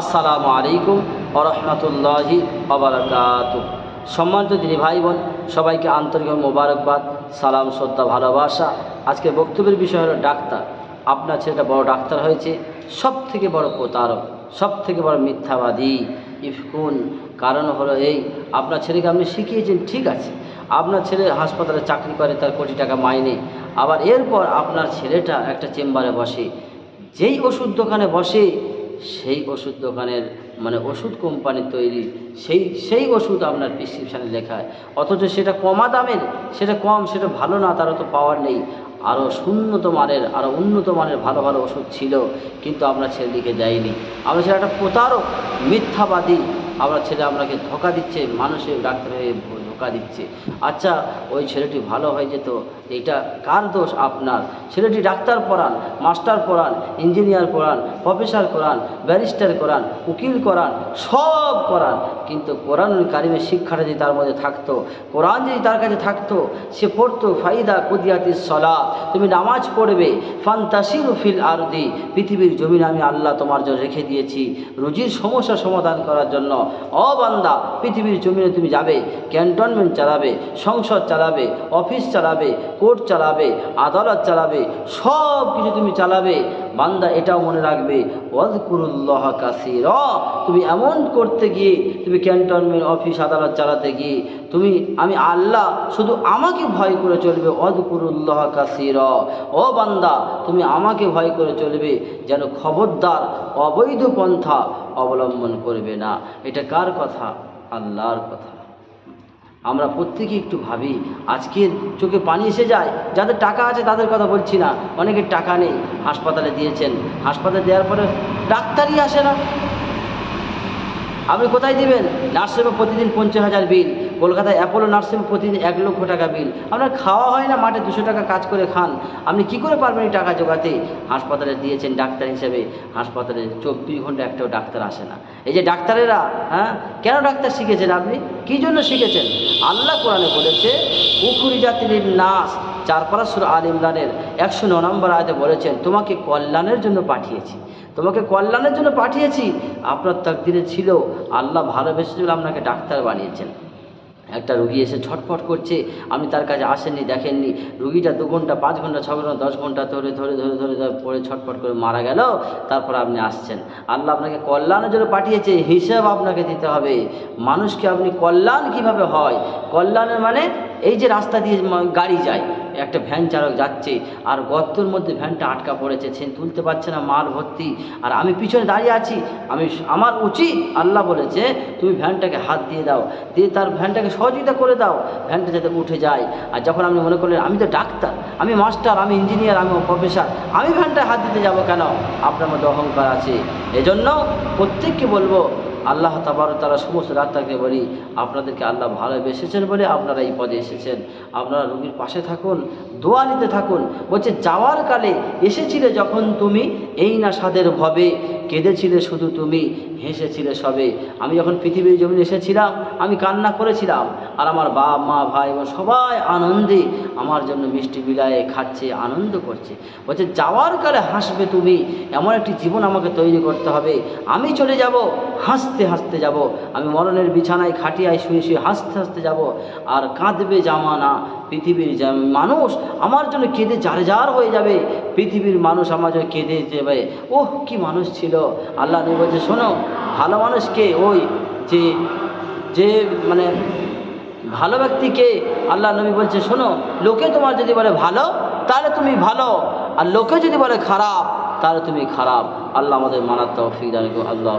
আসসালামু আলাইকুম আরহামতুল্লাহি আবরকাত সম্মানিত দিদি ভাই বোন সবাইকে আন্তরিক মোবারকবাদ, সালাম, শ্রদ্ধা, ভালোবাসা। আজকে বক্তব্যের বিষয় হলো ডাক্তার। আপনার ছেলেটা বড় ডাক্তার হয়েছে সব থেকে বড় প্রতারক সব থেকে বড় মিথ্যাবাদী। ইফকুন কারণ হলো এই, আপনার ছেলেকে আপনি শিখিয়েছেন, ঠিক আছে। আপনার ছেলে হাসপাতালে চাকরি করে, তার কোটি টাকা মাইনে। আবার এরপর আপনার ছেলেটা একটা চেম্বারে বসে, যেই ওষুধ দোকানে বসে সেই ওষুধ দোকানের মানে ওষুধ কোম্পানির তৈরি, সেই সেই ওষুধ আপনার প্রেসক্রিপশানে লেখায় অথচ সেটা কমা দামের, সেটা কম, সেটা ভালো না, তারও তো পাওয়ার নেই। আরও উন্নত মানের, আরও উন্নত মানের ভালো ভালো ওষুধ ছিল, কিন্তু আপনার ছেলেটিকে যাইনি আমরা ছেলে একটা প্রতারক, মিথ্যাবাদী। আমরা ছেলে আপনাকে ধোকা দিচ্ছে, মানুষের ডাক্তার হয়ে ধোকা দিচ্ছে। আচ্ছা ওই ছেলেটি ভালো হয়ে যেত, এইটা কার দোষ আপনার? ছেলেটি ডাক্তার পড়ান, মাস্টার পড়ান, ইঞ্জিনিয়ার পড়ান, প্রফেসর করান, ব্যারিস্টার করান, উকিল করান, সব করান। কিন্তু কোরআন কারিমের শিক্ষাটা যদি তার মধ্যে থাকতো, কোরআন যদি তার কাছে থাকতো, সে পড়তো, ফাইদা কুদিয়াতি সলা তুমি নামাজ পড়বে, ফান্তাসির ফিল আরদি, পৃথিবীর জমিন আমি আল্লাহ তোমার জন্য রেখে দিয়েছি, রুজির সমস্যা সমাধান করার জন্য। অবান্দা পৃথিবীর জমিনে তুমি যাবে ক্যান্টনমেন্ট চালাবে, সংসদ চালাবে, অফিস চালাবে, কোর্ট চালাবে, আদালত চালাবে, সব কিছু তুমি চালাবে। বান্দা এটাও মনে রাখবে ওয়াজকুরুল্লাহ কাসির তুমি এমন করতে গিয়ে, তুমি ক্যান্টনমেন্ট, অফিস, আদালত চালাতে গিয়ে, তুমি, আমি আল্লাহ শুধু আমাকে ভয় করে চলবে অদকুরুল্লাহ কাসির ও বান্দা, তুমি আমাকে ভয় করে চলবে, যেন খবরদার, অবৈধ পন্থা অবলম্বন করবে না। এটা কার কথা? আল্লাহর কথা। আমরা প্রত্যেকে একটু ভাবি আজকের চোখে পানি এসে যায়, যাদের টাকা আছে তাদের কথা বলছি না। অনেকের টাকা নেই, হাসপাতালে দিয়েছেন। হাসপাতালে দেওয়ার পরে ডাক্তারই আসে না। আপনি কোথায় দিবেন? নার্সিংহোমে প্রতিদিন পঞ্চাশ হাজার বিল। কলকাতায় অ্যাপোলো নার্সিং প্রতিদিন এক লক্ষ টাকা বিল আপনার খাওয়া হয় না, মাঠে দুশো টাকা কাজ করে খান। আপনি কি করে পারবেন এই টাকা জোগাতে? হাসপাতালে দিয়েছেন ডাক্তার হিসেবে। হাসপাতালে চব্বিশ ঘণ্টা একটাও ডাক্তার আসে না। এই যে ডাক্তারেরা হ্যাঁ? কেন ডাক্তার শিখেছেন আপনি? কী জন্য শিখেছেন? আল্লাহ কোরআনে বলেছে উকুরি জাতির নাস চারপাড়া সুর আল ইমরানের একশো ন নম্বর আয়তে বলেছেন, তোমাকে কল্যাণের জন্য পাঠিয়েছি। তোমাকে কল্যাণের জন্য পাঠিয়েছি। আপনার তাকদিরে ছিল, আল্লাহ ভালোবেসেছিল আপনাকে ডাক্তার বানিয়েছেন। একটা রুগী এসে ছটফট করছে, আপনি তার কাছে আসেননি, দেখেননি, রুগীটা দু ঘণ্টা, পাঁচ ঘণ্টা, ছ ঘণ্টা, দশ ঘণ্টা ধরে ধরে ধরে ধরে ধরে পড়ে ছটফট করে মারা গেল, তারপর আপনি আসছেন। আল্লাহ আপনাকে কল্যাণের জন্য পাঠিয়েছে, হিসাব আপনাকে দিতে হবে। মানুষকে আপনি কল্যাণ কীভাবে হয়? কল্যাণের মানে এই যে রাস্তা দিয়ে গাড়ি যায় একটা ভ্যান চালক যাচ্ছে, আর গর্তর মধ্যে ভ্যানটা আটকা পড়েছে, সে তুলতে পারছে না মাল ভর্তি। আর আমি পিছনে দাঁড়িয়ে আছি, আমি আমার উচিত আল্লাহ বলেছে, তুমি ভ্যানটাকে হাত দিয়ে দাও, দিয়ে তার ভ্যানটাকে সহযোগিতা করে দাও, ভ্যানটা যাতে উঠে যায়। আর যখন আপনি মনে করলেন, আমি তো ডাক্তার, আমি মাস্টার, আমি ইঞ্জিনিয়ার, আমি প্রফেসর, আমি ভ্যানটায় হাত দিতে যাব কেন? আপনার মধ্যে অহংকার আছে। এজন্য প্রত্যেককে বলব আল্লাহ তাবার তারা সমস্ত ডাক্তারকে বলি, আপনাদেরকে আল্লাহ ভালোবেসেছেন বলে আপনারা এই পদে এসেছেন। আপনারা রুগীর পাশে থাকুন, দোয়া নিতে থাকুন। বলছে, যাওয়ার কালে এসেছিলে যখন তুমি, এই না সাদের ভবে, কেঁদেছিলে শুধু তুমি হেসেছিলে সবে। আমি যখন পৃথিবীর জমিনে এসেছিলাম, আমি কান্না করেছিলাম। আর আমার বাপ, মা, ভাই বোন সবাই আনন্দে আমার জন্য মিষ্টি বিলায়ে খাচ্ছে, আনন্দ করছে। বলছে, যাওয়ার কালে হাসবে তুমি। এমন একটি জীবন আমাকে তৈরি করতে হবে। আমি চলে যাব, হাসতে হাসতে যাব। আমি মরণের বিছানায় খাটিয়ায় শুয়ে শুয়ে হাসতে হাসতে যাব। আর কাঁদবে জামানা, পৃথিবীর মানুষ আমার জন্য কেঁদে যার যার হয়ে যাবে। পৃথিবীর মানুষ আমার জন্য কেঁদে যাবে ওহ, কি মানুষ ছিল। আল্লাহ বলছে, শোনো ভালো মানুষকে ওই যে যে মানে ভালো ব্যক্তিকে আল্লাহ নবী বলছে, শোনো, লোকে তোমার যদি বলে ভালো, তাহলে তুমি ভালো। আর লোকে যদি বলে খারাপ, তাহলে তুমি খারাপ। আল্লাহ আমাদের মানার তৌফিক। আল্লাহ।